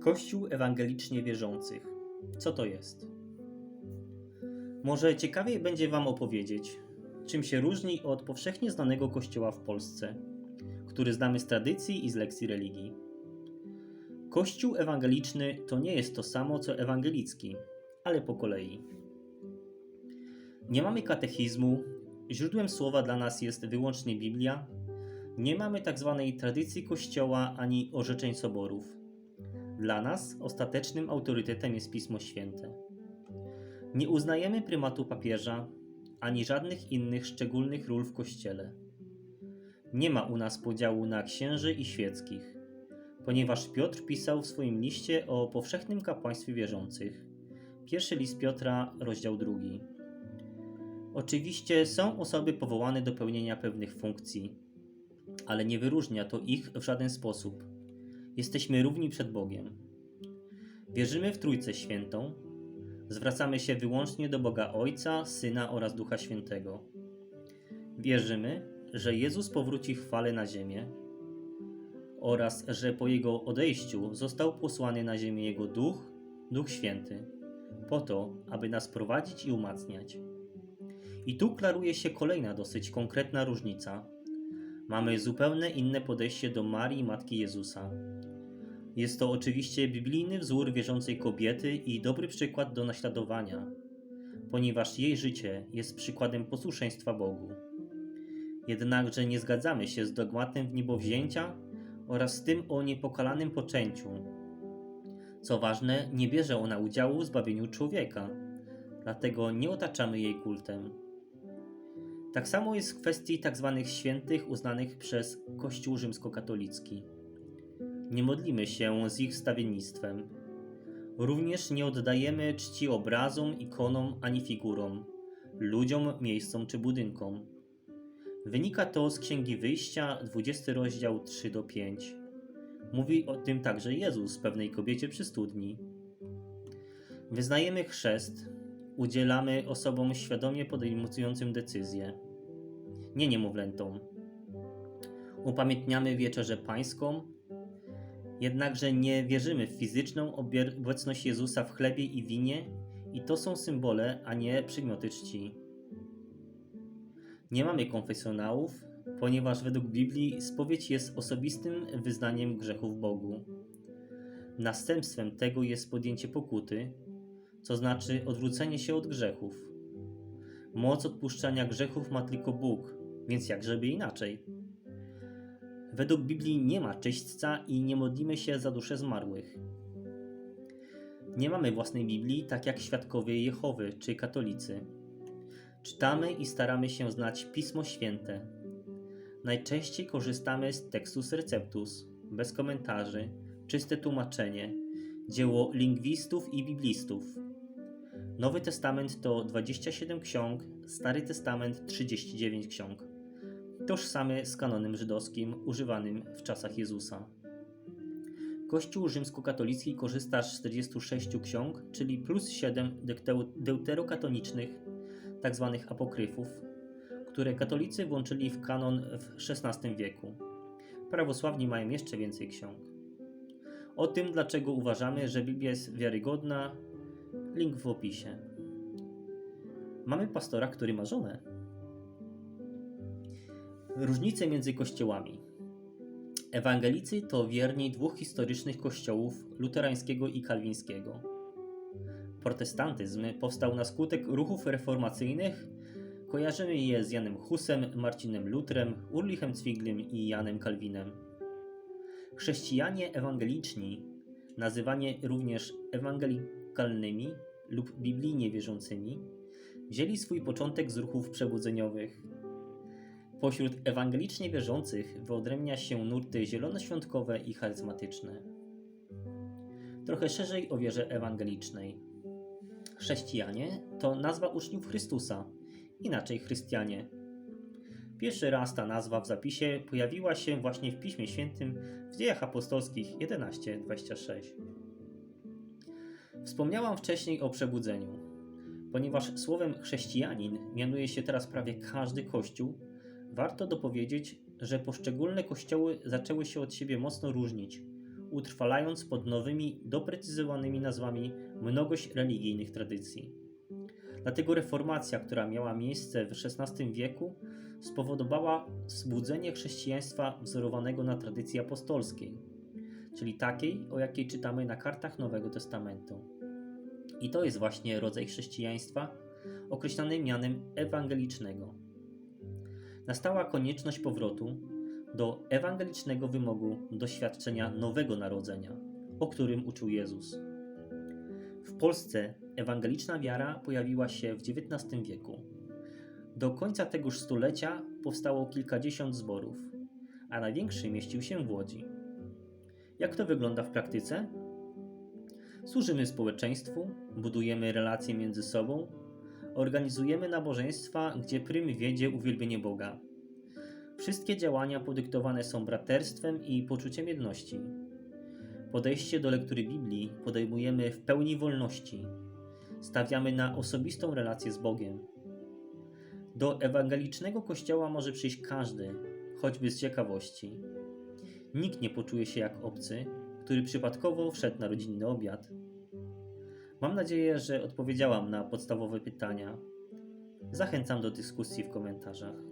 Kościół ewangelicznie wierzących. Co to jest? Może ciekawiej będzie Wam opowiedzieć, czym się różni od powszechnie znanego kościoła w Polsce, który znamy z tradycji i z lekcji religii. Kościół ewangeliczny to nie jest to samo co ewangelicki, ale po kolei. Nie mamy katechizmu, źródłem słowa dla nas jest wyłącznie Biblia, nie mamy tak zwanej tradycji Kościoła ani orzeczeń soborów. Dla nas ostatecznym autorytetem jest Pismo Święte. Nie uznajemy prymatu papieża ani żadnych innych szczególnych ról w Kościele. Nie ma u nas podziału na księży i świeckich, ponieważ Piotr pisał w swoim liście o powszechnym kapłaństwie wierzących. Pierwszy list Piotra, rozdział drugi. Oczywiście są osoby powołane do pełnienia pewnych funkcji, ale nie wyróżnia to ich w żaden sposób. Jesteśmy równi przed Bogiem. Wierzymy w Trójcę Świętą, zwracamy się wyłącznie do Boga Ojca, Syna oraz Ducha Świętego. Wierzymy, że Jezus powróci w chwale na ziemię oraz że po Jego odejściu został posłany na ziemię Jego Duch, Duch Święty, po to, aby nas prowadzić i umacniać. I tu klaruje się kolejna dosyć konkretna różnica. Mamy zupełnie inne podejście do Marii, Matki Jezusa. Jest to oczywiście biblijny wzór wierzącej kobiety i dobry przykład do naśladowania, ponieważ jej życie jest przykładem posłuszeństwa Bogu. Jednakże nie zgadzamy się z dogmatem w niebowzięcia oraz z tym o niepokalanym poczęciu. Co ważne, nie bierze ona udziału w zbawieniu człowieka, dlatego nie otaczamy jej kultem. Tak samo jest w kwestii tzw. świętych uznanych przez Kościół rzymskokatolicki. Nie modlimy się z ich stawiennictwem. Również nie oddajemy czci obrazom, ikonom ani figurom, ludziom, miejscom czy budynkom. Wynika to z Księgi Wyjścia, 20 rozdział 3 do 5. Mówi o tym także Jezus pewnej kobiecie przy studni. Wyznajemy chrzest, udzielamy osobom świadomie podejmującym decyzje, nie niemowlętom. Upamiętniamy wieczerzę pańską, jednakże nie wierzymy w fizyczną obecność Jezusa w chlebie i winie, i to są symbole, a nie przedmioty czci. Nie mamy konfesjonałów, ponieważ według Biblii spowiedź jest osobistym wyznaniem grzechów Bogu. Następstwem tego jest podjęcie pokuty, co znaczy odwrócenie się od grzechów. Moc odpuszczania grzechów ma tylko Bóg, więc jakżeby inaczej. Według Biblii nie ma czyśćca i nie modlimy się za dusze zmarłych. Nie mamy własnej Biblii, tak jak świadkowie Jehowy czy katolicy. Czytamy i staramy się znać Pismo Święte. Najczęściej korzystamy z Textus Receptus, bez komentarzy, czyste tłumaczenie, dzieło lingwistów i biblistów. Nowy Testament to 27 ksiąg, Stary Testament 39 ksiąg. Tożsamy z kanonem żydowskim używanym w czasach Jezusa. Kościół rzymskokatolicki korzysta z 46 ksiąg, czyli plus 7 dekteu- deuterokatonicznych, tzw. apokryfów, które katolicy włączyli w kanon w XVI wieku. Prawosławni mają jeszcze więcej ksiąg. O tym, dlaczego uważamy, że Biblia jest wiarygodna, link w opisie. Mamy pastora, który ma żonę. Różnice między kościołami. Ewangelicy to wierni dwóch historycznych kościołów luterańskiego i kalwińskiego. Protestantyzm powstał na skutek ruchów reformacyjnych. Kojarzymy je z Janem Husem, Marcinem Lutrem, Urlichem Zwinglem i Janem Kalwinem. Chrześcijanie ewangeliczni, nazywani również ewangelikalnymi lub biblijnie wierzącymi, wzięli swój początek z ruchów przebudzeniowych. Pośród ewangelicznie wierzących wyodrębnia się nurty zielonoświątkowe i charyzmatyczne. Trochę szerzej o wierze ewangelicznej. Chrześcijanie to nazwa uczniów Chrystusa, inaczej chrystianie. Pierwszy raz ta nazwa w zapisie pojawiła się właśnie w Piśmie Świętym w Dziejach Apostolskich 11:26. Wspomniałam wcześniej o przebudzeniu. Ponieważ słowem chrześcijanin mianuje się teraz prawie każdy kościół, warto dopowiedzieć, że poszczególne kościoły zaczęły się od siebie mocno różnić, utrwalając pod nowymi, doprecyzowanymi nazwami mnogość religijnych tradycji. Dlatego reformacja, która miała miejsce w XVI wieku, spowodowała wzbudzenie chrześcijaństwa wzorowanego na tradycji apostolskiej, czyli takiej, o jakiej czytamy na kartach Nowego Testamentu. I to jest właśnie rodzaj chrześcijaństwa określany mianem ewangelicznego. Nastała konieczność powrotu do ewangelicznego wymogu doświadczenia nowego narodzenia, o którym uczył Jezus. W Polsce ewangeliczna wiara pojawiła się w XIX wieku. Do końca tegoż stulecia powstało kilkadziesiąt zborów, a największy mieścił się w Łodzi. Jak to wygląda w praktyce? Służymy społeczeństwu, budujemy relacje między sobą, organizujemy nabożeństwa, gdzie prym wiedzie uwielbienie Boga. Wszystkie działania podyktowane są braterstwem i poczuciem jedności. Podejście do lektury Biblii podejmujemy w pełni wolności. Stawiamy na osobistą relację z Bogiem. Do ewangelicznego kościoła może przyjść każdy, choćby z ciekawości. Nikt nie poczuje się jak obcy, który przypadkowo wszedł na rodzinny obiad. Mam nadzieję, że odpowiedziałam na podstawowe pytania. Zachęcam do dyskusji w komentarzach.